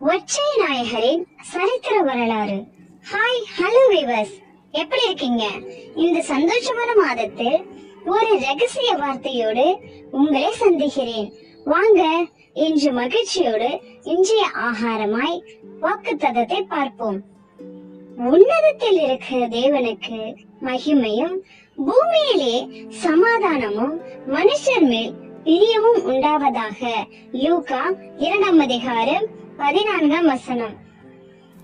ஒற்றை நாயகரின் சரித்திர வரலாறு. ஹாய் ஹலோ விவர்ஸ் எப்படி இருக்கீங்க? இந்த சந்தோஷமான மாதத்தில் ஒரு ரகசிய வார்த்தையோடு உங்களை சந்திக்கிறேன். வாங்க இன்று மகிழ்ச்சியோடு இன்றைய ஆகாரமாய் வாக்குத்தத்தத்தை பார்ப்போம். உன்னதத்தில் இருக்கிற தேவனுக்கு மகிமையும் பூமியிலே சமாதானமும் மனுஷர் மேல் பிரியமும் உண்டாவதாக லூகா இரண்டாம் அதிகாரம் பதினான்காம் வசனம்.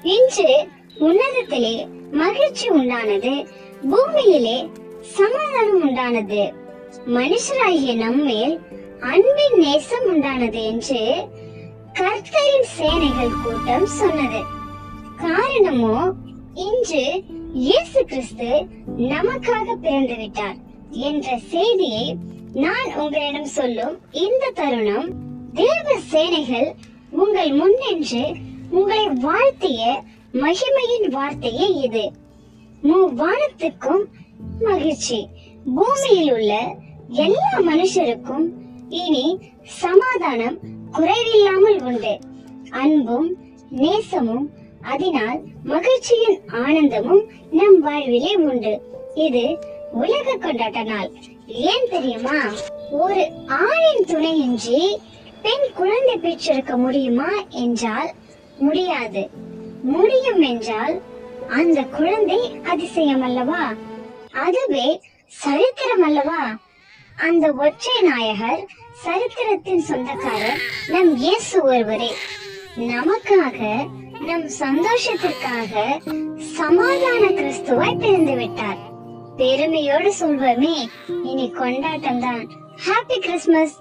இன்று உன்னதத்திலே மகிழ்ச்சி உண்டானது பூமியிலே சமாதானம் உண்டானது. மனுஷராகிய நம்மேல் அன்பின் நேசம் உண்டானது என்று கர்த்தரின் சேனைகள் கூட்டம் சொன்னது. காரணமோ இன்று இயேசு கிறிஸ்து நமக்காக பிறந்து விட்டார் என்ற செய்தியை நான் உங்களிடம் சொல்லும் இந்த தருணம். தேவ சேனைகள் உங்கள் முன்னின்று உங்களை வாழ்த்திய மகிமையின் வார்த்தையே இது. வானத்துக்கும் மகிழ்ச்சி. பூமியில் உள்ள எல்லா மனுஷருக்கும் இனி சமாதானம் குறைவில்லாமல் உண்டு. அன்பும் நேசமும் அதனால் மகிழ்ச்சியின் ஆனந்தமும் நம் வாழ்விலே உண்டு. இது உலக கொண்டாட்ட நாள். ஏன் தெரியுமா? ஒரு ஆணின் துணையின்றி பெண் குழந்தை பெற்றிருக்க முடியுமா என்றால் முடியாது. முடியும் என்றால் அந்த குழந்தை அதிசயம் அல்லவா? அதுவே சரித்திரம் அல்லவா? அந்த ஒற்றை நாயகர் சரித்திரத்தின் சொந்தக்காரர் நம் இயேசு ஒருவரே. நமக்காக நம் சந்தோஷத்திற்காக சமாதான கிறிஸ்துவாய் பிறந்து விட்டார் பெருமையோடு சொல்வோமே இனி கொண்டாட்டம் தான் ஹாப்பி கிறிஸ்மஸ்